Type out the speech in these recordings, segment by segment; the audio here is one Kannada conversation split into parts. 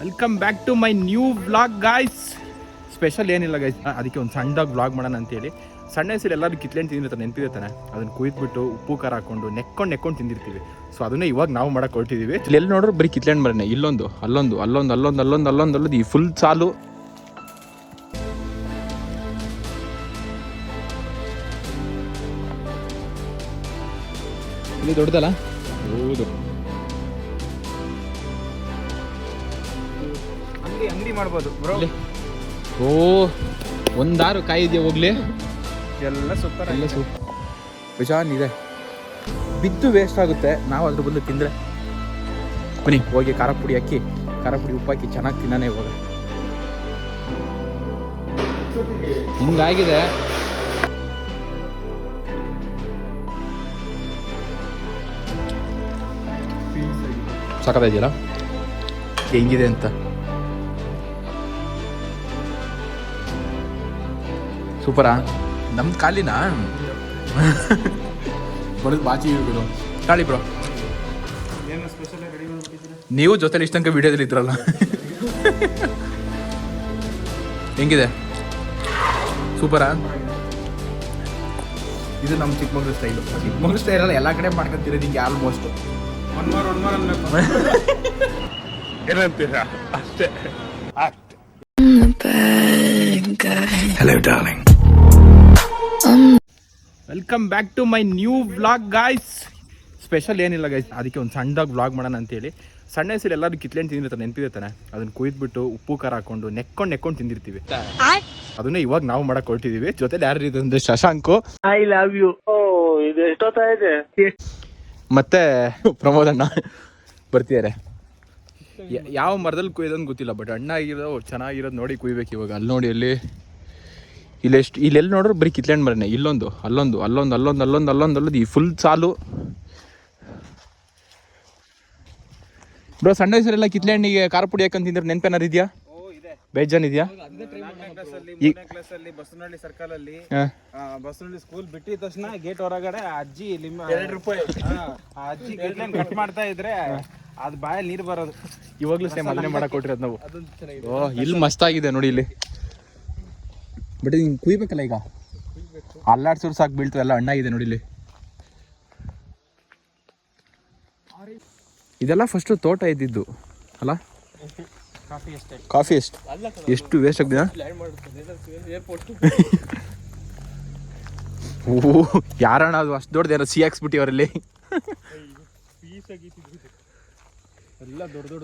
Welcome back to my new vlog guys special ಏನಿಲ್ಲ ಗಾಯ್ಸ್ ಅದಕ್ಕೆ ಒಂದು ಸಣ್ಣದಾಗಿ ವ್ಲಾಗ್ ಮಾಡೋಣ ಅಂತೇಳಿ. ಸಣ್ಣ ಹೆಸರು ಎಲ್ಲರೂ ಕಿತ್ಲೇನು ತಿಂದಿರ್ತಾರೆ ನೆನಪಿರ್ತಾನೆ ಅದನ್ನು ಕುಯ್ದುಬಿಟ್ಟು ಉಪ್ಪು ಖಾರ ಹಾಕೊಂಡು ನೆಕ್ಕೊಂಡು ನೆಕ್ಕೊಂಡು ತಿಂದಿರ್ತೀವಿ. ಸೊ ಅದನ್ನೇ ಇವಾಗ ನಾವು ಮಾಡಕ್ಕೆ ಹೊರಟಿದ್ದೀವಿ ಎಲ್ಲಿ ನೋಡ್ರು ಬರೀ ಕಿತ್ಲೆಂಡ್ ಮರನೆ ಇಲ್ಲೊಂದು ಅಲ್ಲೊಂದು ಅಲ್ಲೊಂದು ಅಲ್ಲೊಂದು ಅಲ್ಲೊಂದು ಅಲ್ಲೊಂದು ಅಲ್ಲೊಂದು ಈ ಫುಲ್ ಸಾಲು. ಇಲ್ಲಿ ದೊಡ್ಡದಲ್ಲ? ಹೌದು. ಮಾಡ್ಬೋದು ಬ್ರೋ ಓ ಒಂದಾರು ಕಾಯಿ ಇದೆಯಾ ಹೋಗ್ಲಿ. ಎಲ್ಲ ಸೂಪರ್ ಎಲ್ಲ ಸೂಪರ್ ವಿಷಾನ್ ಇದೆ. ಬಿದ್ದು ವೇಸ್ಟ್ ಆಗುತ್ತೆ. ನಾವು ಅದ್ರ ಬದಲು ತಿಂದರೆ. ಬನ್ನಿ ಹೋಗಿ ಖಾರ ಪುಡಿ ಹಾಕಿ ಖಾರ ಪುಡಿ ಉಪ್ಪು ಹಾಕಿ ಚೆನ್ನಾಗಿ ತಿನ್ನಾನೆ ಇವಾಗ. ಹಿಂಗಾಗಿದೆ. ಸಾಕಾಗಿದೆಯಲ್ಲ ಹೆಂಗಿದೆ ಅಂತ? ಸೂಪರಾ. ನಮ್ಮ ಕಾಲಿನ? ಬರೋದು ಬಾಚಿ ಇರ್ಬೋದು ಕಾಳಿ ಬ್ರೋ. ಏನು ಸ್ಪೆಷಲ್ ರೆಡಿ ಮಾಡ್ಬಿಟ್ಟಿದ್ದೀರಾ ನೀವು ಜೊತೆಲಿ ಇಷ್ಟ ತನಕ ವಿಡಿಯೋದಲ್ಲಿ ಇದ್ರಲ್ಲ. ಹೆಂಗಿದೆ? ಸೂಪರಾ? ಇದು ನಮ್ಮ ಚಿಕ್ಕಮಗಳೂರು ಸ್ಟೈಲು. ಚಿಕ್ಕಮಗಳೂರು ಸ್ಟೈಲ್ ಅಲ್ಲ ಎಲ್ಲ ಕಡೆ ಮಾಡ್ಕೊತೀರಾ ಹಿಂಗೆ almost one more one more ಅನ್ಬೇಕು ಏನಂತೀರಾ? ಅಷ್ಟೇ. Welcome back to my new vlog guys special ಏನಿಲ್ಲ ಗಾಯ್ಸ್ ಅದಕ್ಕೆ ಒಂದು ಸಣ್ಣದಾಗಿ ವ್ಲಾಗ್ ಮಾಡೋಣ ಅಂತೇಳಿ. ಸಣ್ಣ ಹೆಸರು ಎಲ್ಲರೂ ಕಿತ್ಲೆಂಡ್ ತಿಂದಿರ್ತಾರೆ ನೆನಪಿರ್ತಾನೆ ಅದನ್ನು ಕುಯ್ದ್ಬಿಟ್ಟು ಉಪ್ಪು ಖಾರ ಹಾಕೊಂಡು ನೆಕ್ಕೊಂಡು ನೆಕ್ಕೊಂಡು ತಿಂದಿರ್ತೀವಿ. ಅದನ್ನೇ ಇವಾಗ ನಾವು ಮಾಡಕ್ ಹೊರಟಿದೀವಿ. ಜೊತೆಲಿ ಯಾರು ಶಶಾಂಕು. ಐ ಲವ್ ಯು ಇದೆ ಇದು? ಎಷ್ಟೊತ್ತಾಗಿದೆ ಮತ್ತೆ ಪ್ರಮೋದ್ ಅಣ್ಣ ಬರ್ತಿದ್ದಾರೆ ಯಾವ ಮರದಲ್ಲಿ ಕುಯ್ಯೋದಂತ ಗೊತ್ತಿಲ್ಲ ಬಟ್ ಅಣ್ಣ ಆಗಿರೋ ಚೆನ್ನಾಗಿರೋದು ನೋಡಿ ಕುಯ್ಬೇಕು ಇವಾಗ. ಅಲ್ಲಿ ನೋಡಿ ಅಲ್ಲಿ. ಇಲ್ಲೆಷ್ಟು ಇಲ್ಲೆಲ್ಲಿ ನೋಡ್ರು ಬರೀ ಕಿತ್ಲೆಂಡ್ ಮರನೆ ಇಲ್ಲೊಂದು ಅಲ್ಲೊಂದು ಅಲ್ಲೊಂದು ಅಲ್ಲೊಂದು ಅಲ್ಲೊಂದು ಅಲ್ಲೊಂದು ಅಲ್ಲೊಂದು ಈ ಫುಲ್ ಸಾಲು. ಬ್ರೋ ಸಣ್ಣ ವಯಸ್ಸರೆಲ್ಲ ಕಿತ್ಲೆಣ್ಣಿಗೆ ಖಾರ ಪುಡಿ ಯಾಕಂತ ತಿಂದ್ರೆ ನೆನಪೇನಾರು ಇದೆಯಾ? ಓ ಇದೆ. ಬೇಜಾನ್ ಇದೆಯಾ? ನಾಲ್ಕನೇ ಕ್ಲಾಸ್ ಅಲ್ಲಿ ಈ- ಕ್ಲಾಸ್ ಅಲ್ಲಿ ಬಸವನಹಳ್ಳಿ ಸರ್ಕಲ್ ಅಲ್ಲಿ ಹಾಂ. ಬಸವನಹಳ್ಳಿ ಸ್ಕೂಲ್ ಬಿಟ್ಟಿದ ತಕ್ಷಣ ಗೇಟ್ ಹೊರಗಡೆ ಅಜ್ಜಿ ಲಿಂಬ ಎರಡು ರೂಪಾಯಿ. ಅಜ್ಜಿ ಅಜ್ಜಿ ಕಟ್ ಮಾಡ್ತಾ ಇದ್ರೆ ಅದ್ ಬಾಯಲ್ಲಿ ನೀರು ಬರೋದು. ಇವಾಗ್ಲೂ ಸೇಮ್ ಅದನ್ನೇ ಮಾಡಕ್ ಕೊಟ್ಟಿರೋದು ನಾವು. ಇಲ್ಲಿ ಮಸ್ತ್ ಆಗಿದೆ ನೋಡಿ ಇಲ್ಲಿ. ಬಟ್ ಹಿಂಗೆ ಕುಯ್ಬೇಕಲ್ಲ ಈಗ? ಅಲ್ಲಾಡ್ಸೋರು ಸಾಕು ಬೀಳ್ತು ಎಲ್ಲ ಅಣ್ಣ ಇದೆ ನೋಡಿ ಇಲ್ಲಿ. ಇದೆಲ್ಲ ಫಸ್ಟು ತೋಟ ಇದ್ದಿದ್ದು ಅಲ್ಲ? ಕಾಫಿ ಎಷ್ಟು. ಎಷ್ಟು ವೇಸ್ಟ್ ಆಗ್ತದೆ? ಓ ಯಾರಣ್ಣ ಅದು? ಅಷ್ಟು ದೊಡ್ಡದೇನೋ ಸಿ ಹಾಕ್ಸ್ಬಿಟ್ಟಿ ಅವರಲ್ಲಿ ದೊಡ್ಡದು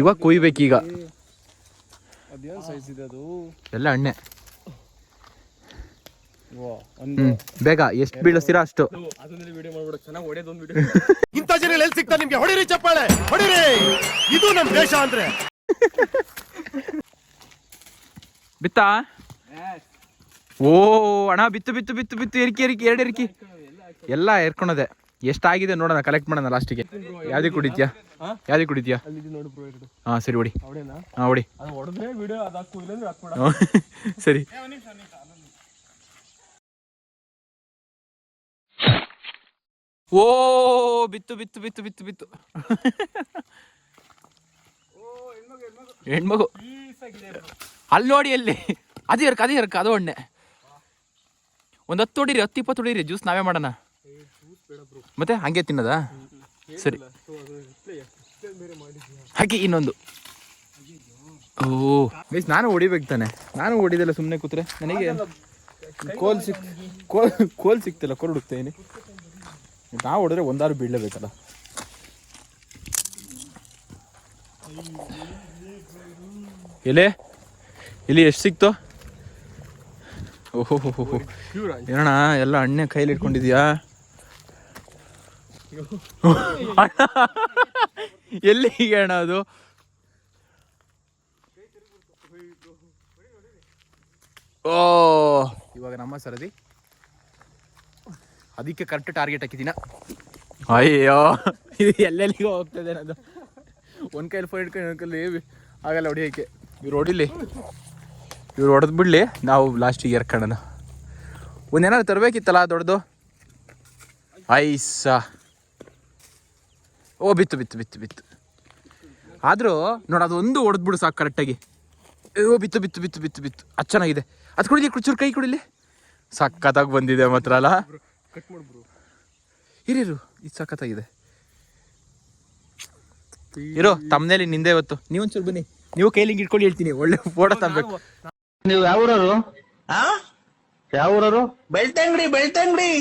ಇವಾಗ ಕುಯ್ಬೇಕೀಗ. ಎಲ್ಲ ಎಣ್ಣೆ ಒಂದು ಹ್ಮ್ ಬೇಗ ಎಷ್ಟು ಬೀಳಿಸ್ತೀರಾ ಅಷ್ಟು. ಇಂಥ ಜನ ಎಲ್ಲಿ ಸಿಗ್ತಾರೆ ನಿಮ್ಗೆ? ಹೊಡಿರಿ ಚಪ್ಪಾಳೆ ಹೊಡಿರಿ. ಇದು ನಮ್ ದೇಶ ಅಂದ್ರೆ. ಬಿತ್ತಾ? ಓ ಅಣ್ಣ ಬಿತ್ತು ಬಿತ್ತು ಬಿತ್ತು ಬಿತ್ತು ಎರಿಕೆ ಎರಿಕೆ ಎರಡು ಎರಿಕೆ. ಎಲ್ಲ ಎರ್ಕೊಳದೆ ಎಷ್ಟಾಗಿದೆ ನೋಡೋಣ ಕಲೆಕ್ಟ್ ಮಾಡೋಣ ಲಾಸ್ಟಿಗೆ ಯಾವ್ದು ಕುಡಿತ್ಯಾ? ಯಾವ್ದು ಕುಡಿತ್ಯಾ? ನೋಡು ಬ್ರೋ ಎರಡು. ಹಾಂ ಸರಿ ಹೊಡಿ ಹಾ ಹೊಡಿ ಅದು ಹೊಡೆದ್ರೆ ವಿಡಿಯೋ ಅದು ಹಾಕು ಇಲ್ಲಂದ್ರೆ ಹಾಕ್ಬೇಡ ಹ್ಮ್. ಸರಿ ಓ ಬಿತ್ತು ಬಿತ್ತು ಬಿತ್ತು ಬಿತ್ತು ಬಿತ್ತು. ಹೆಣ್ಮಗು. ಅಲ್ಲಿ ನೋಡಿ ಅಲ್ಲಿ ಅದು ಎರ್ಕ ಅದು ಎರ್ಕ ಅದು ಒಣ್ಣೆ. ಒಂದು ಹತ್ತು ಹೊಡೀರಿ ಹತ್ತು ಇಪ್ಪತ್ತು ಹೊಡೀರಿ ಜ್ಯೂಸ್ ನಾವೇ ಮಾಡೋಣ. ಮತ್ತೆ ಹಂಗೆ ತಿನ್ನದಾ? ಸರಿ. ಹಾಕಿ ಇನ್ನೊಂದು. ಓ. ಗೈಸ್ ನಾನು ಹೊಡಿಬೇಕು ತಾನೆ. ನಾನು ಹೊಡಿದಲ್ಲ ಸುಮ್ಮನೆ ಕೂತ್ರೆ ನನಗೆ ಕೋಲ್ ಸಿಕ್ ಕೋಲ್ ಕೋಲ್ ಸಿಕ್ತಿಲ್ಲ ಕೋಲ್ ನಾವು ಹೊಡೆದ್ರೆ ಒಂದಾರು ಬೀಳಲೇಬೇಕಲ್ಲ. ಎಲೆ? ಇಲ್ಲಿ ಎಷ್ಟು ಸಿಕ್ತು? ಓಹೋ ಏನಣ್ಣ, ಎಲ್ಲ ಅಣ್ಣೆ ಕೈಲಿ ಇಟ್ಕೊಂಡಿದ್ಯಾ ಎಲ್ಲಿ ಹೀಗೆ ಅಣ್ಣ ಅದು? ಓ. ಇವಾಗ ನಮ್ಮ ಸರದಿ. ಅದಕ್ಕೆ ಕರೆಕ್ಟ್ ಟಾರ್ಗೆಟ್ ಹಾಕಿದ್ದೀನ. ಅಯ್ಯೋ. ಇದು ಎಲ್ಲೆಲ್ಲಿಗೋ ಹೋಗ್ತದೆ ಅದು ಒಂದು ಕೈಲಿ ಫೋನ್ ಹಿಡ್ಕೊಂಡು ಒಂದು ಕೈಲಿ ಆಗಲ್ಲ ಹೊಡಿಯೋಕ್ಕೆ ಇವ್ರು ಹೊಡಿಲಿ. ಇವ್ರು ಹೊಡೆದು ಬಿಡಲಿ. ನಾವು ಲಾಸ್ಟಿಗೆ ಎರ್ಕೊಳ್ಳೋಣ ಒಂದೇನಾದ್ರು ತರಬೇಕಿತ್ತಲ್ಲ ದೊಡ್ಡದು? ಐಸ. ಓ ಬಿತ್ತು ಬಿತ್ತು ಬಿತ್ತು ಬಿತ್ತು. ಆದರೂ ನೋಡಿ ಅದೊಂದು ಹೊಡೆದ್ಬಿಡು ಸಾಕು ಕರೆಕ್ಟಾಗಿ ಓ ಬಿತ್ತು ಬಿತ್ತು ಬಿತ್ತು ಬಿತ್ತು ಬಿತ್ತು. ಅದು ಚೆನ್ನಾಗಿದೆ. ಅದು ಕುಡಿಲಿ ಕುಚೂರು ಕೈ ಕುಡಿಲಿ. ಸಕ್ಕತ್ತಾಗಿ ಬಂದಿದೆ ಮಾತ್ರ ಅಲ್ಲ. ಇರಿರು ಇದು ಸಖತ್ತಾಗಿದೆ. ಇರೋ ತಮ್ಮನೇಲಿ ನಿಂದೆ ಇವತ್ತು. ನೀವೊಂಚೂರು ಬನ್ನಿ. ನೀವು ಕೈಲಿ ಇಟ್ಕೊಂಡು ಹೇಳ್ತೀನಿ. ಒಳ್ಳೆ ಫೋಟೋ ತರಬೇಕು. ನೀವು ಯಾವ ಊರವರು? ಯಾವ ಊರವರು? ಬೆಳ್ತಂಗಡಿ ಬೆಳ್ತಂಗಡಿ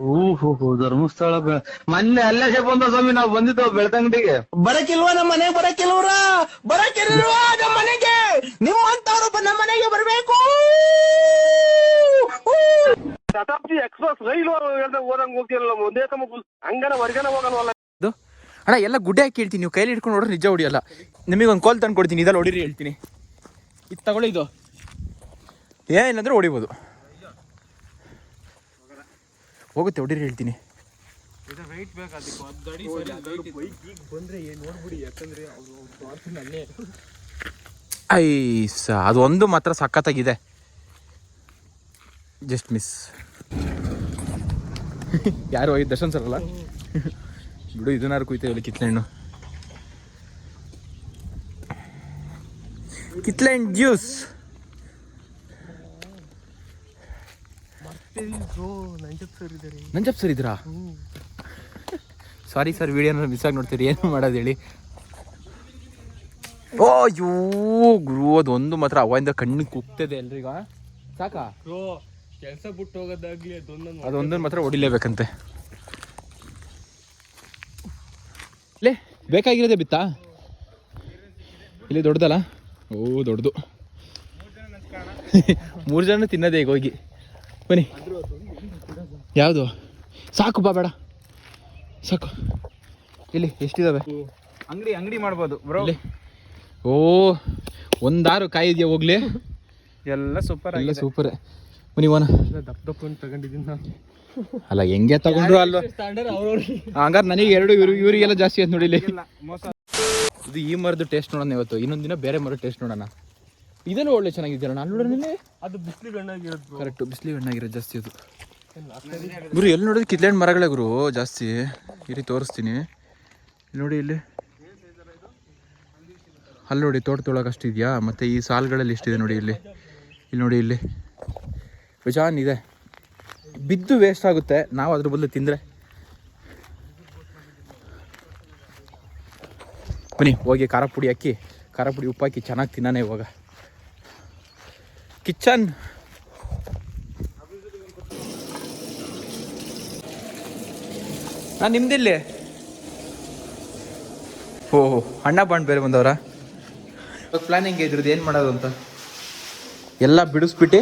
ಓಹೋ ಧರ್ಮಸ್ಥಳ ಮೊನ್ನೆ ಮೊನ್ನೆ ಅಲ್ಲೇ ಬಂದ ಸ್ವಾಮಿ ನಾವು ಬಂದಿದ್ದೋ ಬೆಳ್ತಂಗಡಿಗೆ ಬರಕಿಲ್ವಾ ನಮ್ಮ ಮನೆಗೆ ಬರಕಿಲ್ವ್ರ? ಬರಕಿಲ್ವಾ ನಮ್ಮ ಮನೆಗೆ ನಿಮ್ಮಂತವ್ರು ನಮ್ಮ ಮನೆಗೆ ಬರ್ಬೇಕು. ಶತಾಬ್ದಿ ಎಕ್ಸ್ಪ್ರೆಸ್ ರೈಲು ಓದಂಗ್ ಹೋಗ್ತಿರಲ್ಲ ಒಂದೇ ಸಮ ಹಂಗನ ಹೊರಗನ ಹೋಗಲ್ವಲ್ಲ. ಇದು? ಅಣ್ಣ ಎಲ್ಲ ಗುಡ್ಡೆ ಹಾಕಿ ಹೇಳ್ತೀನಿ ನೀವು ಕೈಲಿ ಹಿಡ್ಕೊಂಡು ನೋಡ್ರಿ ನಿಜ ಹೊಡಿಯಲ್ಲ. ನಿಮಗೆ ಒಂದು ಕೋಲ್ ತಂದು ಕೊಡ್ತೀನಿ ಇದಲ್ಲಿ ಹೊಡಿರಿ ಹೇಳ್ತೀನಿ. ಇದು ತಗೊಳ್ಳಿ ಇದು. ಏನಿಲ್ಲಂದ್ರೆ ಹೊಡಿಬೋದು. ಹೋಗುತ್ತೆ ಹೊಡಿರಿ ಹೇಳ್ತೀನಿ. ಐ ಸ ಅದಕ್ಕೆ ಒಂದು ಅಡಿ ಸರಿ ಐಸ ಅದು ಒಂದು ಮಾತ್ರ ಸಖತ್ತಾಗಿದೆ. ಜಸ್ಟ್ ಮಿಸ್ ಯಾರು ಹೋಗಿದ್ದು ದರ್ಶನ್ ಸರ್ ಅಲ್ಲ? ಬಿಡು, ಇದನ್ನಾರು ಕುಯ್ತೇವಲ್ಲ ಕಿತ್ಲೆ ಹಣ್ಣು ಜ್ಯೂಸ್ ನಂಜಪ್ ಸರ್ ಇದ್ರಾ ಸಾರಿ ಸರ್ ವಿಡಿಯೋನ ಮಿಸ್ ಆಗಿ ನೋಡ್ತೀರಿ, ಏನು ಮಾಡೋದು ಹೇಳಿ. ಓ ಯೋ ಗುರು, ಅದೊಂದು ಮಾತ್ರ ಅವಾಗಿಂದ ಕಣ್ಣಿಗೆ ಕುಗ್ತದೆ ಎಲ್ರಿಗ ಸಾಕಾ? ಕೆಲಸ ಬಿಟ್ಟು ಹೋಗೋದಾಗ್ಲಿ ಅದೊಂದೊಂದು ಅದೊಂದನ್ನು ಮಾತ್ರ ಹೊಡಿಲೇಬೇಕಂತೆ. ಲೇ ಬೇಕಾಗಿರೋದೇ ಬಿತ್ತಾ? ಇಲ್ಲಿ ದೊಡ್ಡದಲ್ಲ? ಓ ದೊಡ್ಡದು. ಮೂರು ಜನ ತಿನ್ನೋದೇ ಈಗ ಹೋಗಿ. ಬನ್ನಿ. ಯಾವುದು? ಸಾಕು ಬಾ ಬೇಡ. ಸಾಕು. ಇಲ್ಲಿ ಎಷ್ಟಿದಾವೆ? ಅಂಗಡಿ ಅಂಗಡಿ ಮಾಡ್ಬೋದು ಬರೋಲಿ ಓ ಒಂದಾರು ಕಾಯಿ ಇದೆಯಾ ಹೋಗ್ಲಿ? ಎಲ್ಲ ಸೂಪರ್ ಎಲ್ಲ ಸೂಪರ್ ನಾನು. ಅಲ್ಲ ಹೆಂಗೆ ತಗೊಂಡ್ರು ಅವ್ರವ್ರು ಹಂಗಾರೆ ನನಗೆ ಎರಡು ಇವ್ರು ಇವರಿಗೆಲ್ಲ ಜಾಸ್ತಿ ಆಯ್ತು ನೋಡಿಲಿ ಮೋಸ. ಇದು ಈ ಮರದ ಟೇಸ್ಟ್ ನೋಡೋಣ ಇವತ್ತು. ಇನ್ನೊಂದು ದಿನ ಬೇರೆ ಮರದ ಟೇಸ್ಟ್ ನೋಡೋಣ. ಇದನ್ನು ಒಳ್ಳೆ ಚೆನ್ನಾಗಿದ್ದೀರ ನಾನು ನೋಡೋಣ ಅದು ಬಿಸಿಲು ಗಣ್ಣಾಗಿರೋದು ಕರೆಕ್ಟ್ ಬಿಸಿಲಿ ಹಣ್ಣಾಗಿರೋದು ಜಾಸ್ತಿ ಅದು. ಗುರು ಎಲ್ಲಿ ನೋಡಿದ್ರೆ ಕಿತ್ಲೆಹಣ್ಣು ಮರಗಳೇ ಗುರು? ಜಾಸ್ತಿ. ಇಲ್ಲಿ ತೋರಿಸ್ತೀನಿ. ಇಲ್ಲಿ ನೋಡಿ ಇಲ್ಲಿ. ಅಲ್ಲಿ ನೋಡಿ ತೋಟ ಅಷ್ಟಿದೆಯಾ ಮತ್ತು ಈ ಸಾಲುಗಳಲ್ಲಿ ಎಷ್ಟಿದೆ ನೋಡಿ ಇಲ್ಲಿ? ಇಲ್ಲಿ ನೋಡಿ ಇಲ್ಲಿ. ಬೇಜಾನ್ ಇದೆ ಬಿದ್ದು ವೇಸ್ಟ್ ಆಗುತ್ತೆ. ನಾವು ಅದ್ರ ಬದಲು ತಿಂದರೆ. ಬನ್ನಿ, ಹೋಗಿ ಖಾರ ಪುಡಿ ಹಾಕಿ, ಖಾರ ಪುಡಿ ಉಪ್ಪು ಹಾಕಿ ಚೆನ್ನಾಗಿ ತಿನ್ನಾನೆ ಇವಾಗ. ಕಿಚನ್ ನಾನು ನಿಮ್ದಿಲ್ಲಿ. ಓಹೋ, ಅಣ್ಣ ಬಾಂಡ್ ಬೇರೆ ಬಂದವರ? ಇವಾಗ ಪ್ಲಾನಿಂಗ್ ಇದ್ರದ್ದು ಏನು ಮಾಡೋದು ಅಂತ? ಎಲ್ಲ ಬಿಡಿಸ್ಬಿಟ್ಟು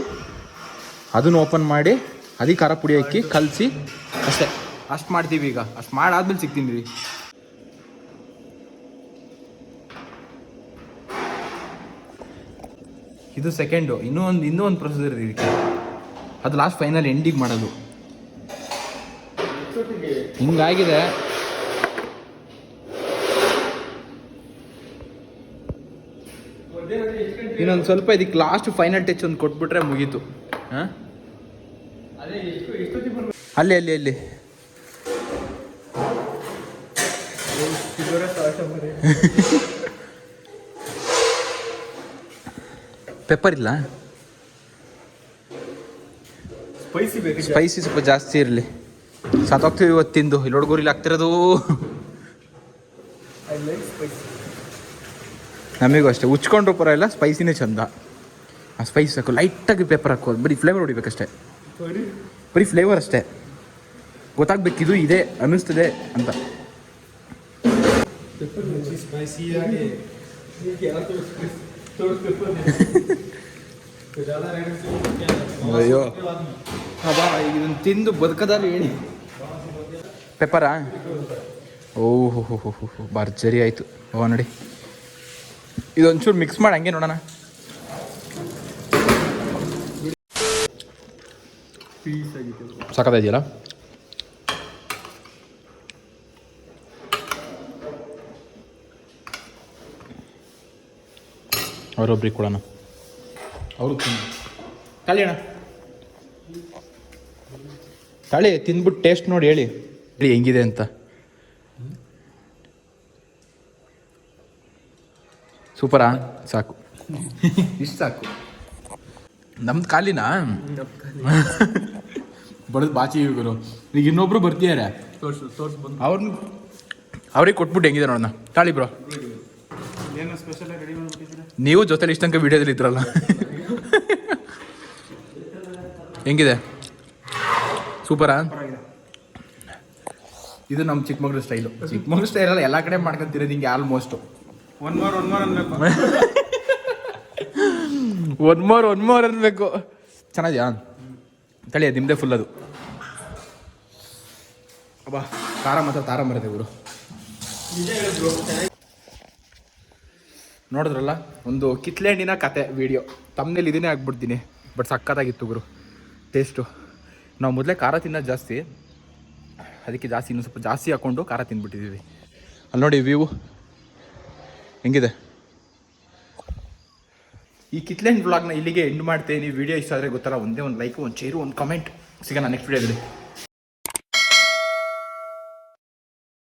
ಅದನ್ನು ಓಪನ್ ಮಾಡಿ ಅದಕ್ಕೆ ಖಾರ ಪುಡಿ ಹಾಕಿ, ಕಲಸಿ. ಅಷ್ಟೇ. ಅಷ್ಟು ಮಾಡ್ತೀವಿ ಈಗ. ಅಷ್ಟು ಮಾಡಾದ್ಮೇಲೆ ಸಿಗ್ತೀನಿ ರೀ. ಇದು ಸೆಕೆಂಡು ಇನ್ನೂ ಒಂದು ಇನ್ನೂ ಒಂದು ಪ್ರೊಸೀಜರ್ ಇದೆ ಇದಕ್ಕೆ. ಅದು ಲಾಸ್ಟ್ ಫೈನಲ್ ಎಂಡಿಗೆ ಮಾಡೋದು. ಹಿಂಗಾಗಿದೆ. ಇನ್ನೊಂದು ಸ್ವಲ್ಪ ಇದಕ್ಕೆ ಲಾಸ್ಟ್ ಫೈನಲ್ ಟಚ್ ಒಂದು ಕೊಟ್ಬಿಟ್ರೆ ಮುಗೀತು. ಹಾಂ? ಅಲ್ಲಿ ಅಲ್ಲಿ ಅಲ್ಲಿ. ಪೆಪ್ಪರ್ ಇಲ್ಲ? ಸ್ಪೈಸಿ ಬೇಕು ಸ್ಪೈಸಿ ಸ್ವಲ್ಪ ಜಾಸ್ತಿ ಇರಲಿ. ಸತ್ತೋಗ್ತೀವಿ ಇವತ್ತು ತಿಂದು. ಇಲ್ಲಿ ಹುಡುಗರು ಆಗ್ತಿರೋದು ನಮಗೂ ಅಷ್ಟೇ. ಪರ ಇಲ್ಲ ಸ್ಪೈಸಿನೇ ಚಂದ. ಆ ಸ್ಪೈಸಿ ಹಾಕು ಲೈಟಾಗಿ ಪೇಪರ್ ಹಾಕೋದು ಬರೀ ಫ್ಲೇವರ್ ಹೊಡಿಬೇಕಷ್ಟೇ. ಬರೀ ಫ್ಲೇವರ್ ಅಷ್ಟೇ. ಗೊತ್ತಾಗ್ಬೇಕು ಇದು ಅನ್ನಿಸ್ತದೆ ಅಂತ. ಅಯ್ಯೋ. ಅಬ್ಬಾ ಇದನ್ನು ತಿಂದು ಬದುಕದಾರ ಹೇಳಿ. ಪೆಪ್ಪರಾ ಓಹೋ ಹೋ ಹೋ ಹೋ ಹೋ ಭರ್ಜರಿ ಆಯಿತು. ಓ ನೋಡಿ. ಇದೊಂಚೂರು ಮಿಕ್ಸ್ ಮಾಡಿ ಹಂಗೆ ನೋಡೋಣ. ಸಾಕಾಗಿದೆಯಲ್ಲ ಅವರೊಬ್ರಿಗೆ ಕೊಡೋಣ ಅವರು ತಳಿ ಅಣ್ಣ ತಳಿ ತಿಂದ್ಬಿಟ್ಟು ಟೇಸ್ಟ್ ನೋಡಿ ಹೇಳಿ. ಹೇಳಿ ಹೆಂಗಿದೆ ಅಂತ. ಸೂಪರಾ? ಸಾಕು. ಇಷ್ಟು ಸಾಕು. ನಮ್ದು ಖಾಲಿನಾ? ಬಡದು ಬಾಚಿ ಗುರು. ಈಗ ಇನ್ನೊಬ್ರು ಬರ್ತಿದ್ದಾರೆ ಅವ್ರನ್ನ ಅವ್ರಿಗೆ ಕೊಟ್ಬಿಟ್ಟು ಹೆಂಗಿದೆ ನೋಡೋಣ ತಾಳಿ ಬ್ರೋ. ಏನು ಸ್ಪೆಷಲ್ ರೆಡಿ ಮಾಡ್ಬಿಟ್ಟಿದ್ರೆ ನೀವು ಜೊತೆಲಿ ಇಷ್ಟ ತನಕ ವಿಡಿಯೋದಲ್ಲಿ ಇದ್ರಲ್ಲ. ಹೆಂಗಿದೆ? ಸೂಪರಾ? ಇದು ನಮ್ಮ ಚಿಕ್ಕಮಗಳೂರು ಸ್ಟೈಲು ಚಿಕ್ಕಮಗಳೂರು ಸ್ಟೈಲಲ್ಲ ಎಲ್ಲ ಕಡೆ ಮಾಡ್ಕೊಂತಿರೋದು ಹಿಂಗೆ almost one more one more ಅನ್ಬೇಕು ಒನ್ ಮೋರ್ ಒನ್ ಮೋರ್ ಅನ್ಬೇಕು ಚೆನ್ನಾಗಿದೆಯಾ? ತಳಿ ನಿಮ್ದೆ ನಿಮ್ಮದೇ ಫುಲ್ ಅದು. ಅಬ್ಬಾ ಖಾರ ಮಾತ್ರ ತಾರ ಬರುತ್ತೆ ಇವರು ನೋಡಿದ್ರಲ್ಲ, ಒಂದು ಕಿತ್ಲೆಹಣ್ಣಿನ ಕತೆ ವಿಡಿಯೋ ತಮ್ಮನೇಲಿ ಇದನ್ನೇ ಆಗ್ಬಿಡ್ತೀನಿ ಬಟ್ ಸಕ್ಕತ್ತಾಗಿತ್ತು ಗುರು. ಟೇಸ್ಟು ನಾವು ಮೊದಲೇ ಖಾರ ತಿನ್ನೋದು ಜಾಸ್ತಿ. ಅದಕ್ಕೆ ಜಾಸ್ತಿ ಇನ್ನೂ ಸ್ವಲ್ಪ ಜಾಸ್ತಿ ಹಾಕ್ಕೊಂಡು ಖಾರ ತಿಂದ್ಬಿಟ್ಟಿದ್ದೀವಿ ಅಲ್ಲಿ ನೋಡಿ ವ್ಯೂ ಹೆಂಗಿದೆ? ಈ ಕಿತ್ಲೆಂಡ್ ವ್ಲಾಗ್ನ ಇಲ್ಲಿಗೆ ಎಂಡ್ ಮಾಡ್ತೇನೆ. ವಿಡಿಯೋ ಇಷ್ಟ ಆದರೆ ಗೊತ್ತಲ್ಲ, ಒಂದೇ ಒಂದು ಲೈಕ್ ಒಂದು ಚೇರು ಒಂದು ಕಮೆಂಟ್ ಸಿಗೋಣ ನೆಕ್ಸ್ಟ್ ವಿಡಿಯೋದಲ್ಲಿ